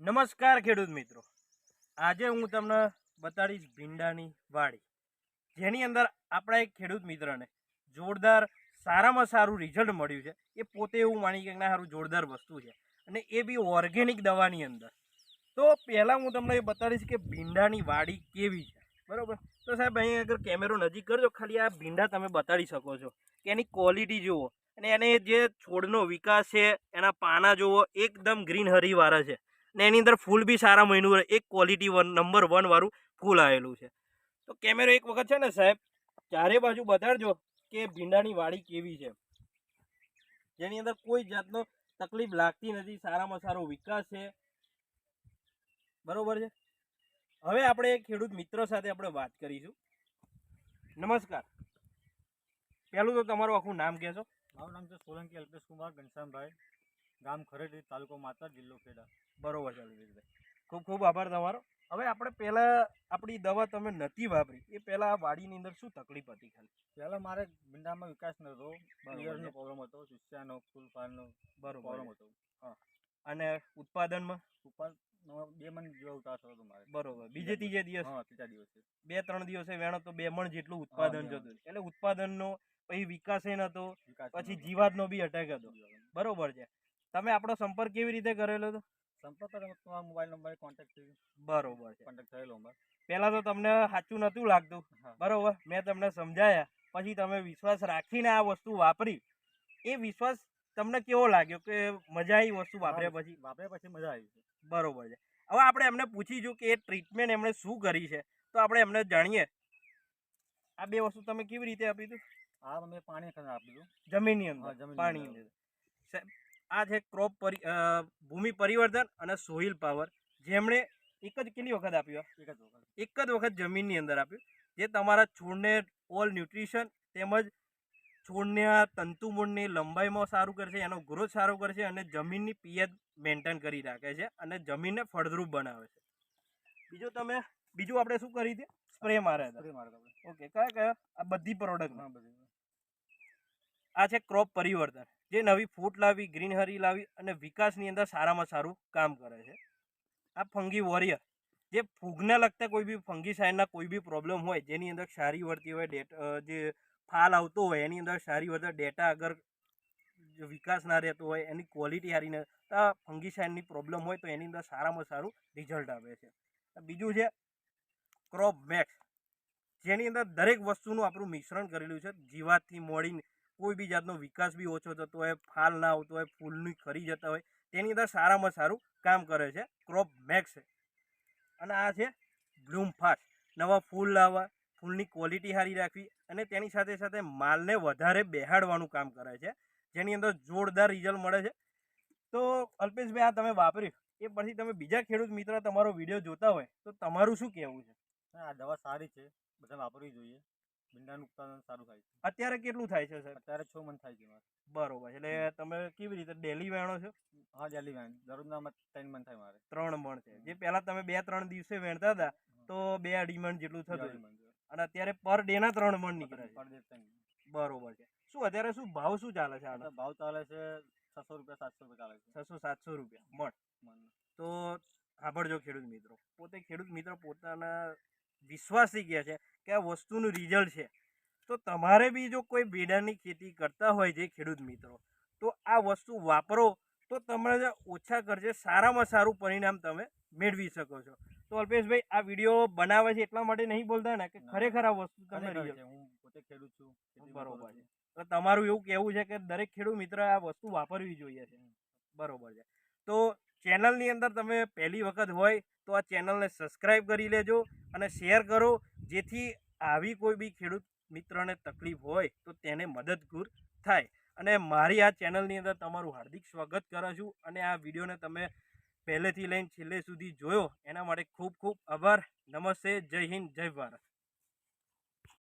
નમસ્કાર ખેડૂત મિત્રો. આજે હું તમને બતાડીશ ભીંડાની વાડી. જેની અંદર આપણા એક ખેડૂત મિત્રને જોરદાર, સારામાં સારું રિઝલ્ટ મળ્યું છે. એ પોતે એવું માની કે સારું જોરદાર વસ્તુ છે. અને એ બી ઓર્ગેનિક દવાની અંદર. તો પહેલાં હું તમને એ બતાડીશ કે ભીંડાની વાડી કેવી છે. બરાબર? તો સાહેબ અહીં આગળ કેમેરો નજીક કરજો. ખાલી આ ભીંડા તમે બતાડી શકો છો કે એની ક્વોલિટી જુઓ. અને એને જે છોડનો વિકાસ છે, એના પાના જુઓ, એકદમ ગ્રીન હરીવાળા છે. ને એની અંદર ફૂલ બી સારા મહિનું એક ક્વોલિટી વન નંબર વન વાળું ફૂલ આવેલું છે. તો કેમેરો એક વખત છે ને સાહેબ, ચારે બાજુ બતાડજો કે ભીંડાની વાડી કેવી છે. જેની અંદર કોઈ જાતનો તકલીફ લાગતી નથી, સારામાં સારો વિકાસ છે. બરોબર છે? હવે આપણે ખેડૂત મિત્રો સાથે આપણે વાત કરીશું. નમસ્કાર. પહેલું તો તમારું આખું નામ કહેશો? મારું નામ છે સોલંકી અલ્પેશ કુમાર ઘનશ્યામભાઈ. ગામ ખરેડી તાલુકો માતા જિલ્લો ખેડા. બરોબર છે અલ્પેશભાઈ. ખૂબ ખૂબ આભાર તમારો. હવે આપણે પહેલાં આપણી દવા તમે નથી વાપરી એ પહેલાં આ વાડીની અંદર શું તકલીફ હતી ખાલી? પહેલાં મારે ભીંડામાં વિકાસ નહોતો છે. પ્રોબ્લેમ હતો ચુસ્યાનો ફૂલફાળનો બરોબર પ્રોબ્લેમ હતો. હા. અને ઉત્પાદનમાં? ઉત્પાદન બે મણ જેવો ઉતાર થયો હતો મારે. બરોબર. બીજે ત્રીજે દિવસ. હા ત્રીજા દિવસે. બે ત્રણ દિવસે વેણો તો બે મણ જેટલું ઉત્પાદન જતું. એટલે ઉત્પાદનનો પછી વિકાસ એ નતો પછી જીવાતનો બી અટેક હતો. બરોબર છે. તમે આપણો સંપર્ક કેવી રીતે કરેલો હતો? સંપર્ક તમારા મોબાઈલ નંબર કોન્ટેક્ટ થઈ બરોબર કોન્ટેક્ટ થયેલો અમારે. પહેલાં તો તમને સાચું નહોતું લાગતું. બરોબર. મેં તમને સમજાયા. પછી તમે વિશ્વાસ રાખીને આ વસ્તુ વાપરી. એ વિશ્વાસ તમને કેવો લાગ્યો કે મજા આવી વસ્તુ વાપર્યા પછી? વાપર્યા પછી મજા આવી બરોબર છે. હવે આપણે એમને પૂછીશું કે એ ટ્રીટમેન્ટ એમણે શું કરી છે? તો આપણે એમને જાણીએ. આ બે વસ્તુ તમે કેવી રીતે આપી હતું આ અમે પાણી આપી દીધું. જમીનની અંદર. પાણી અંદર. આ છે ક્રોપ પરી ભૂમિ પરિવર્તન અને સોઇલ પાવર જેમણે એક જ કેટલી વખત આપ્યું એક જ વખત. એક જ વખત જમીનની અંદર આપ્યું. જે તમારા છોડને ઓલ ન્યુટ્રિશન તેમજ છોડને આ તંતુમૂળની લંબાઈમાં સારું કરશે એનો ગ્રોથ સારો કરશે અને જમીનની પિયત મેન્ટેન કરી રાખે છે અને જમીનને ફળદ્રુપ બનાવે છે. બીજું તમે બીજું આપણે શું કરી હતી. સ્પ્રે મારે ફરી મારે ઓકે કયા કયા? આ બધી પ્રોડક્ટ આ છે ક્રોપ પરિવર્તન. જે નવી ફૂટ લાવી ગ્રીનહરી લાવી અને વિકાસની અંદર સારામાં સારું કામ કરે છે. આ ફંગી વોરિયર, જે ફૂગને લગતા કોઈ બી ફંગી સાઇડના કોઈ બી પ્રોબ્લેમ હોય, જેની અંદર સારી વર્તી હોય, ડેટા જે ફાલ આવતો હોય, એની અંદર સારી વળતા ડેટા અગર વિકાસ ના રહેતો હોય, એની ક્વોલિટી સારી ન આ ફંગી સાઇડની પ્રોબ્લેમ હોય, તો એની અંદર સારામાં સારું રિઝલ્ટ આવે છે. બીજું છે, ક્રોપ મેક્સ જેની અંદર દરેક વસ્તુનું આપણું મિશ્રણ કરેલું છે, જીવાતથી મોડીને કોઈ બી જાતનો વિકાસ બી ઓછો થતો હોય, ફાલ ના આવતો હોય, ફૂલની ખરી જતા હોય, તેની અંદર સારામાં સારું કામ કરે છે ક્રોપ મેક્સ અને આ છે બ્લૂમ ફાસ્ટ. નવા ફૂલ લાવવા, ફૂલની ક્વોલિટી સારી રાખવી અને તેની સાથે સાથે માલને વધારે બેહાડવાનું કામ કરે છે, જેની અંદર જોરદાર રિઝલ્ટ મળે છે. તો અલ્પેશભાઈ, આ તમે વાપર્યું. એ પછી તમે બીજા ખેડૂત મિત્ર તમારો વીડિયો જોતા હોય તો તમારું શું કહેવું છે? આ દવા સારી છે. બધા વાપરવી જોઈએ. ભીંડાનું ઉત્પાદન સારું થાય છે. અત્યારે કેટલું થાય છે સર અત્યારે છ મન થાય છે મારે બરોબર એટલે તમે કેવી રીતે ડેલી વેણો છો? હા ડેલી વેણ. દરરોજના ત્રણ મન થાય મારે. ત્રણ મણ છે. જે પહેલા તમે બે ત્રણ દિવસે વેણતા હતા તો બે અઢી મણ જેટલું થતું. અને અત્યારે પર ડે ના ત્રણ મણ નીકળે છે. પર ડે બરોબર છે. શું અત્યારે શું ભાવ શું ચાલે છે આનો? ભાવ ચાલે છે છસો રૂપિયા સાતસો રૂપિયા ચાલે છે. છસો સાતસો રૂપિયા. મણ. તો સાંભળજો ખેડૂત મિત્રો. પોતે ખેડૂત મિત્રો પોતાના વિશ્વાસથી કહે છે કે આ વસ્તુનું રિઝલ્ટ છે. તો તમારે બી જો કોઈ બેડાની ખેતી કરતા હોય છે ખેડૂત મિત્રો તો આ વસ્તુ વાપરો તો તમારે ઓછા ખર્ચે સારામાં સારું પરિણામ તમે મેળવી શકો છો. તો અલ્પેશભાઈ આ વીડિયો બનાવે છે એટલા માટે નહીં બોલતા ને કે ખરેખર આ વસ્તુ તમને હું પોતે ખેડૂત છું બરોબર છે. તો તમારું એવું કહેવું છે કે દરેક ખેડૂત મિત્ર આ વસ્તુ વાપરવી જોઈએ છે. બરોબર છે. તો ચેનલની અંદર તમે પહેલી વખત હોય તો આ ચેનલને સબસ્ક્રાઈબ કરી લેજો અને શેર કરો, જેથી આવી કોઈ બી ખેડૂત મિત્રને તકલીફ હોય તો તેને મદદગુર થાય. અને મારી આ ચેનલની અંદર તમારું હાર્દિક સ્વાગત કરું છું અને આ વિડીયોને તમે પહેલેથી લઈને છેલ્લે સુધી જોયો, એના માટે ખૂબ ખૂબ આભાર. નમસ્તે, જય હિન્દ, જય ભારત.